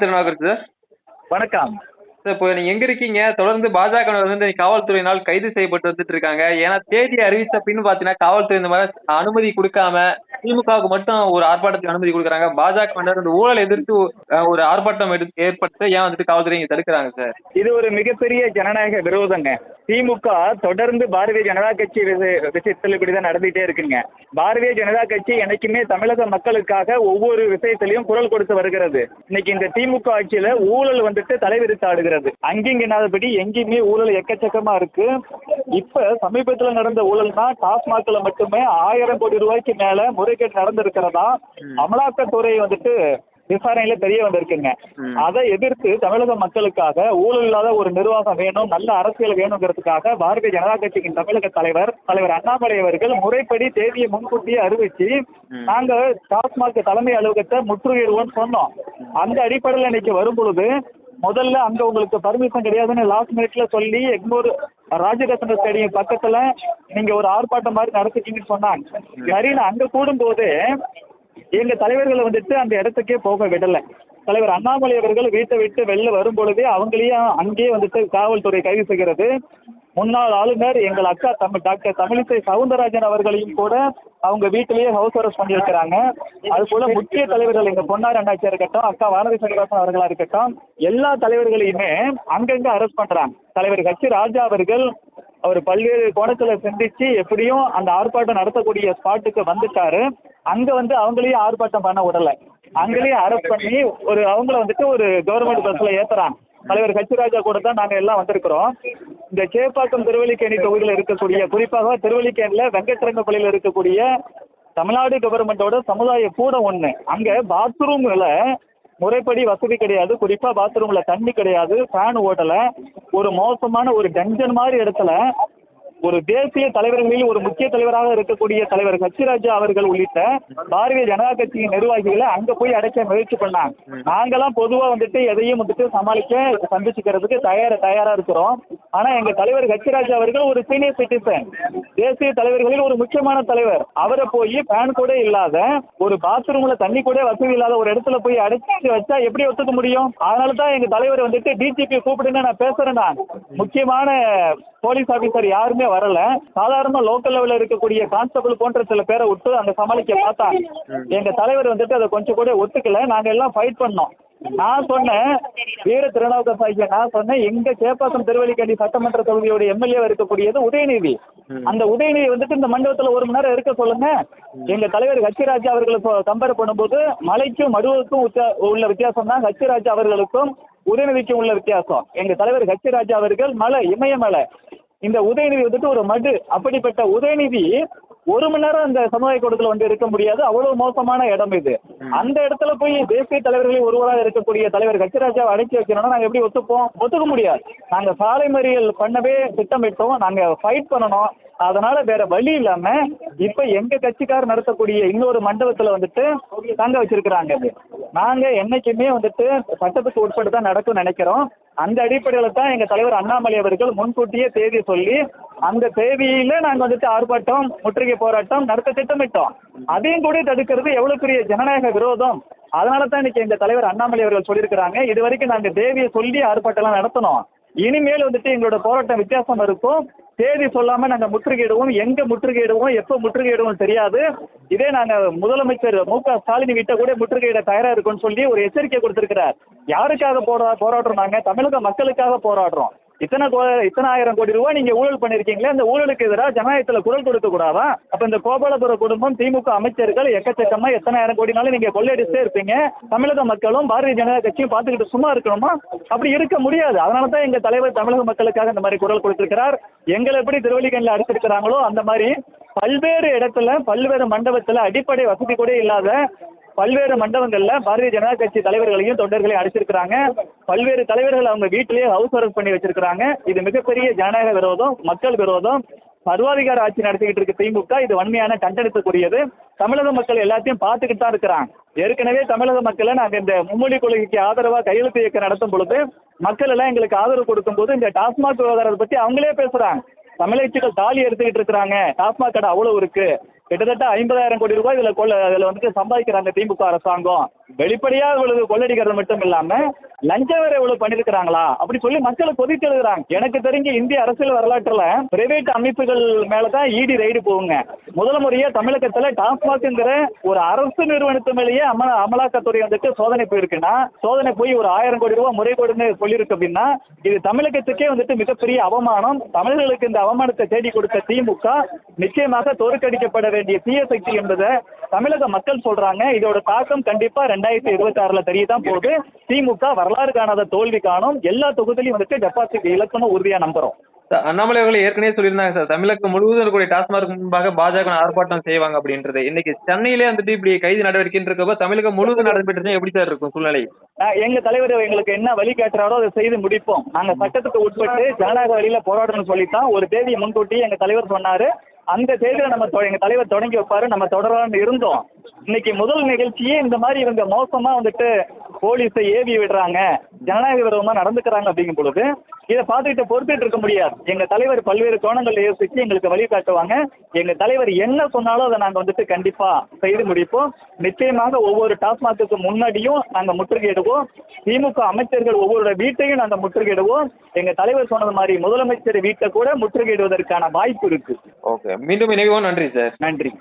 Thirunavukkarasu sir. வணக்கம். Sir இப்போ நீங்கள் எங்கே இருக்கீங்க? தொடர்ந்து பாஜகவினர் வந்து காவல்துறையினால் கைது செய்யப்பட்டு வந்துட்டு இருக்காங்க. ஏன்னா தேதி அறிவித்த பின் பார்த்தீங்கன்னா காவல்துறை இந்த மாதிரி அனுமதி கொடுக்காம திமுகவுக்கு மட்டும் ஒரு ஆர்ப்பாட்டத்துக்கு அனுமதி கொடுக்குறாங்க. பாஜக இந்த ஊழல் எதிர்த்து ஒரு ஆர்ப்பாட்டம் எடுத்து ஏற்பட்டு ஏன் வந்துட்டு காவல்துறை தடுக்கிறாங்க சார் இது ஒரு மிகப்பெரிய ஜனநாயக விரோதங்க. திமுக தொடர்ந்து பாரதிய ஜனதா கட்சி விஷயத்தில் இப்படிதான் நடந்துகிட்டே இருக்குங்க. பாரதிய ஜனதா கட்சி என்னைக்குமே தமிழக மக்களுக்காக ஒவ்வொரு விஷயத்திலையும் குரல் கொடுத்து வருகிறது. இன்னைக்கு இந்த திமுக ஆட்சியில ஊழல் வந்துட்டு தலைவிரித்து ஆடுகிறது அங்கிங்கனாதபடி எங்கேயுமே ஊழல் எக்கச்சக்கமா இருக்கு. இப்ப சமீபத்துல நடந்த ஊழல்னா டாஸ்மாக்ல மட்டுமே ஆயிரம் கோடி ரூபாய்க்கு மேல முறைகேடு நடந்திருக்கிறதா அமலாக்கத்துறை வந்துட்டு விசாரணையில தெரிய வந்திருக்குங்க. அதை எதிர்த்து தமிழக மக்களுக்காக ஊழல் இல்லாத ஒரு நிர்வாகம் வேணும் நல்ல அரசியல் வேணுங்கிறதுக்காக பாரதிய ஜனதா கட்சியின் தமிழக தலைவர் தலைவர் அண்ணாமலை அவர்கள் முறைப்படி தேதியை முன்கூட்டியே அறிவிச்சு. நாங்க டாஸ்மாக் தலைமை அலுவலகத்தை முற்றுகையிடுவோம்னு சொன்னோம் அந்த அடிப்படையில் இன்னைக்கு வரும் பொழுது முதல்ல அங்க உங்களுக்கு பர்மிஷன் கிடையாதுன்னு லாஸ்ட் மினிட்ல சொல்லி எக்மோர் ராஜரத்ன ஸ்டேடியம் பக்கத்துல நீங்க ஒரு ஆர்ப்பாட்டம் மாதிரி நடத்துக்கீங்கன்னு சொன்னாங்க சரின்னு அங்க கூடும்போது எங்க தலைவர்களை வந்துட்டு அந்த இடத்துக்கே போக விடல. தலைவர் அண்ணாமலை அவர்கள் வீட்டை விட்டு வெளில வரும் பொழுதே அவங்களையும் அங்கேயே வந்துட்டு காவல்துறை கைது செய்கிறது. முன்னாள் ஆளுநர் எங்கள் அக்கா தமிழ் டாக்டர் தமிழிசை சவுந்தரராஜன் அவர்களையும் கூட அவங்க வீட்டிலேயே ஹவுஸ் அரெஸ்ட் பண்ணியிருக்கிறாங்க. அது போல முக்கிய தலைவர்கள் எங்க பொன்னார் அண்ணாச்சியா இருக்கட்டும் அக்கா வானதி சீனிவாசன் அவர்களா இருக்கட்டும் எல்லா தலைவர்களையுமே அங்கங்க அரெஸ்ட் பண்றாங்க. தலைவர் கட்சி ராஜா அவர்கள் அவர் பல்வேறு கோணத்துல சிந்திச்சு எப்படியும் அந்த ஆர்ப்பாட்டம் நடத்தக்கூடிய ஸ்பாட்டுக்கு வந்துட்டாரு. அங்க வந்து அவங்களையும் ஆர்ப்பாட்டம் பண்ண விடல. அங்கேயே அரெஸ்ட் பண்ணி ஒரு அவங்கள வந்துட்டு ஒரு கவர்மெண்ட் பஸ்ல ஏத்துறாங்க. தலைவர் கச்சிராஜா கூட தான் நாங்க எல்லாம் வந்திருக்கிறோம். இந்த சேப்பாக்கம் திருவல்லிக்கேணி தொகுதியில் இருக்கக்கூடிய குறிப்பாக திருவல்லிக்கேணில வெங்கட்ரங்கப்பள்ளியில் இருக்கக்கூடிய தமிழ்நாடு கவர்மெண்டோட சமுதாய கூட ஒண்ணு. அங்க பாத்ரூம்ல முறைப்படி வசதி கிடையாது. குறிப்பா பாத்ரூம்ல தண்ணி கிடையாது. ஃபேன் ஓட்டல. ஒரு மோசமான ஒரு டஞ்சன் மாதிரி இடத்துல ஒரு தேசிய தலைவர்களில் ஒரு முக்கிய தலைவராக இருக்கக்கூடிய தலைவர் சச்சிராஜா அவர்கள் உள்ளிட்ட பாரதிய ஜனதா கட்சியின் நிர்வாகிகளை அங்க போய் அடைக்க முயற்சி பண்ணாங்க. நாங்கெல்லாம் பொதுவா வந்துட்டு எதையும் வந்துட்டு சமாளிக்க சந்திச்சுக்கிறதுக்கு தயார தயாரா இருக்கிறோம். ஆனா எங்க தலைவர் சச்சிராஜா அவர்கள் ஒரு சீனியர் சிட்டிசன் தேசிய தலைவர்களில் ஒரு முக்கியமான தலைவர். அவரை போய் பேன் கூட இல்லாத ஒரு பாத்ரூம்ல தண்ணி கூட வசதி இல்லாத ஒரு இடத்துல போய் அடைச்சு வச்சா எப்படி ஒத்துக்க முடியும்? அதனால தான் எங்க தலைவர் வந்துட்டு டிஜிபி கூப்பிடுன்னு நான் பேசுறேன் நான். முக்கியமான போலீஸ் ஆபீசர் யாருமே வரல. சாதாரண லோக்கல் லெவல்ல இருக்கக்கூடிய கான்ஸ்டபிள் போன்ற சில பேரை விட்டு அங்க சமாளிக்க பார்த்தாங்க எங்க தலைவர் வந்துட்டு அதை கொஞ்சம் கூட ஒத்துக்கல. நாங்க எல்லாம் ஃபைட் பண்ணோம். நான் சொன்னேன் வீர திருநாவுக்கரசு ஐயா நான் சொன்னேன் எங்க சேப்பாக்கம் திருவல்லிக்கேணி சட்டமன்ற தொகுதியோட எம்எல்ஏ இருக்கக்கூடியது உதயநிதி. அந்த உதயநிதி வந்துட்டு இந்த மண்டபத்துல ஒரு மணி நேரம் இருக்க சொல்லுங்க. எங்க தலைவர் ஹச்சிராஜா அவர்களை கம்பேர் பண்ணும்போது மலைக்கும் மடுவுக்கும் உள்ள வித்தியாசம் தான். ஹச்சிராஜா அவர்களுக்கும் உதயநிதிக்கும் உள்ள வித்தியாசம். எங்க தலைவர் ஹச்சிராஜா அவர்கள் மலை இமயமலை. இந்த உதயநிதி வந்துட்டு ஒரு மடு. அப்படிப்பட்ட உதயநிதி ஒரு மணி நேரம் அந்த சமுதாய கூடத்துல வந்து இருக்க முடியாது. அவ்வளவு மோசமான இடம் இது. அந்த இடத்துல போய் தேசிய தலைவர்களில் ஒருவராக இருக்கக்கூடிய தலைவர் கச்சிராஜாவை அடைச்சி வைக்கணும்னா நாங்க எப்படி ஒத்துப்போம்? ஒத்துக்க முடியாது. நாங்க சாலை மறியல் பண்ணவே திட்டமிட்டோம். நாங்க ஃபைட் பண்ணணும். அதனால வேற வழி இல்லாம இப்ப எங்க கட்சிக்காரர் நடத்தக்கூடிய இன்னொரு மண்டபத்துல வந்துட்டு தங்க வச்சிருக்கிறாங்க. நாங்க என்னைக்குமே வந்துட்டு சட்டத்துக்கு உட்பட்டு தான் நடக்கும் நினைக்கிறோம். அந்த அடிப்படையில தான் எங்க தலைவர் அண்ணாமலை அவர்கள் முன்கூட்டியே தேதி சொல்லி அந்த தேதியில நாங்க வந்துட்டு ஆர்ப்பாட்டம் முற்றுகை போராட்டம் நடத்த திட்டமிட்டோம். அதையும் கூட தடுக்கிறது எவ்வளவு பெரிய ஜனநாயக விரோதம். அதனால தான் இன்னைக்கு எங்கள் தலைவர் அண்ணாமலை அவர்கள் சொல்லியிருக்கிறாங்க. இது வரைக்கும் நாங்க தேதியை சொல்லி ஆர்ப்பாட்டம்லாம் நடத்தணும் இனிமேல் வந்துட்டு எங்களோட போராட்டம் வித்தியாசம் இருக்கும். தேதி சொல்லாம நாங்க முற்றுகையிடுவோம். எங்க முற்றுகையிடுவோம்? எப்ப முற்றுகையிடுவோம் தெரியாது. இதே நாங்க முதலமைச்சர் மு க ஸ்டாலின் கிட்ட கூட முற்றுகையிட தயாரா இருக்கும்னு சொல்லி ஒரு எச்சரிக்கை கொடுத்திருக்கிறார். யாருக்காக போரா போராடுறோம் நாங்க? தமிழக மக்களுக்காக போராடுறோம். இத்தனை கோ- இத்தனை ஆயிரம் கோடி ரூபாய் நீங்க ஊழல் பண்ணிருக்கீங்களே அந்த ஊழலுக்கு எதிராக ஜனநாயகத்துல குரல் கொடுக்க கூடாதா? அப்ப இந்த கோபாலபுர குடும்பம் திமுக அமைச்சர்கள் எக்கச்சக்கமா எத்தனாயிரம் கோடினாலும் நீங்க கொள்ளையடிச்சே இருப்பீங்க. தமிழக மக்களும் பாரதிய ஜனதா கட்சியும் பார்த்துக்கிட்டு சும்மா இருக்கணுமா? அப்படி இருக்க முடியாது. அதனால தான் எங்க தலைவர் தமிழக மக்களுக்காக இந்த மாதிரி குரல் கொடுத்திருக்கிறார். எங்களை எப்படி திருவள்ளிக்கண்ணில் அடிச்சிருக்கிறாங்களோ அந்த மாதிரி பல்வேறு இடத்துல பல்வேறு மண்டபத்துல அடிப்படை வசதி கூட இல்லாத பல்வேறு மண்டபங்கள்ல பாரதிய ஜனதா கட்சி தலைவர்களையும் தொண்டர்களையும் அடிச்சிருக்கிறாங்க. பல்வேறு தலைவர்கள் அவங்க வீட்டிலேயே ஹவுஸ் அரெஸ்ட் பண்ணி வச்சிருக்கிறாங்க. இது மிகப்பெரிய ஜனநாயக விரோதம் மக்கள் விரோதம். சர்வாதிகார ஆட்சி நடத்திக்கிட்டு இருக்கு திமுக இது வன்மையான கண்டனத்துக்குரியது. தமிழக மக்கள் எல்லாத்தையும் பார்த்துக்கிட்டு தான் இருக்கிறாங்க. ஏற்கனவே தமிழக மக்களை நாங்கள் இந்த மும்மொழி கொள்கைக்கு ஆதரவாக கையெழுத்து இயக்கம் நடத்தும் பொழுது மக்கள் எல்லாம் எங்களுக்கு ஆதரவு கொடுக்கும் போது இந்த டாஸ்மாக் விவகாரத்தை பத்தி அவங்களே பேசுறாங்க. தமிழச்சிகள் தாலி எடுத்துக்கிட்டு இருக்கிறாங்க. டாஸ்மாக் கடை அவ்வளவு இருக்கு. கிட்டத்தட்ட ஐம்பதாயிரம் கோடி ரூபாய் இதுல கொள்ள இதுல வந்துட்டு சம்பாதிக்கிறாங்க திமுக அரசாங்கம். வெளிப்படையா இவ்வளவு கொள்ளடிக்கிறது மட்டும் இல்லாம லஞ்சம் வேற இவ்வளவு பண்ணிருக்கிறாங்களா? அப்படி சொல்லி மக்களை கொதித்து எழுதுறாங்க. எனக்கு தெரிஞ்ச இந்திய அரசியல் வரலாற்றுல பிரைவேட் அமைப்புகள் மேலதான் இடி ரைடு போகுங்க. முதல் முறையா தமிழகத்துல டாஸ்மாக்ங்கிற ஒரு அரசு நிறுவனத்து மேலேயே அமல அமலாக்கத்துறை வந்துட்டு சோதனை போயிருக்குன்னா சோதனை போய் ஒரு ஆயிரம் கோடி ரூபாய் முறைகோடுன்னு சொல்லியிருக்கு அப்படின்னா இது தமிழகத்துக்கே வந்துட்டு மிகப்பெரிய அவமானம். தமிழர்களுக்கு இந்த அவமானத்தை தேடி கொடுத்த திமுக நிச்சயமாக தோற்கடிக்கப்பட வேண்டிய தீய சக்தி என்பதை தமிழக மக்கள் சொல்றாங்க. இதோட தாக்கம் கண்டிப்பா ரெண்டாயிரத்தி இருபத்தி ஆறுல தெரியதான் போகுது. திமுக வரலாறு காணாத தோல்வி காணும் எல்லா தொகுதியிலையும் வந்துட்டு டெபாசிட் இலக்கணும் உறுதியா நம்புறோம். அண்ணாமலை அவர்கள் ஏற்கனவே சொல்லியிருந்தாங்க சார் தமிழகம் முழுவதும் இருக்கக்கூடிய டாஸ்மாக் முன்பாக பாஜக ஆர்ப்பாட்டம் செய்வாங்க அப்படின்றது. இன்னைக்கு சென்னையிலே வந்துட்டு இப்படி கைது நடவடிக்கைன்னு இருக்கப்ப தமிழகம் முழுவதும் நடைபெற்றது எப்படி சார் இருக்கும் சூழ்நிலை? எங்க தலைவர் எங்களுக்கு என்ன வழி காட்டுறாரோ அதை செய்து முடிப்போம். நாங்க சட்டத்துக்கு உட்பட்டு ஜனநாயக வழியில போராடணும்னு சொல்லித்தான் ஒரு தேதியை முன்கூட்டி எங்க தலைவர் சொன்னாரு. அந்த தேதியில நம்ம எங்க தலைவர் தொடங்கி வைப்பாரு. நம்ம தொடரலாம்னு இருந்தோம். இன்னைக்கு முதல் நிகழ்ச்சியே இந்த மாதிரி இவங்க மோசமா வந்துட்டு போலீஸை ஏவி விடுறாங்க ஜனநாயக விரோதமா நடந்துக்கிறாங்க அப்படிங்கும் பொழுது இதை பார்த்துக்கிட்டு பொறுத்துட்டு இருக்க முடியாது. எங்க தலைவர் பல்வேறு கோணங்கள் யோசிச்சு எங்களுக்கு வழி காட்டுவாங்க. எங்க தலைவர் என்ன சொன்னாலும் அதை நாங்க வந்துட்டு கண்டிப்பா செய்து முடிப்போம். நிச்சயமாக ஒவ்வொரு டாஸ்மாக்கு முன்னாடியும் நாங்க முற்றுகையிடுவோம். திமுக அமைச்சர்கள் ஒவ்வொரு வீட்டையும் நாங்க முற்றுகையிடுவோம். எங்க தலைவர் சொன்னது மாதிரி முதலமைச்சர் வீட்டை கூட முற்றுகையிடுவதற்கான வாய்ப்பு இருக்கு. ஓகே மீண்டும் இணைவோம். நன்றி சார் நன்றி.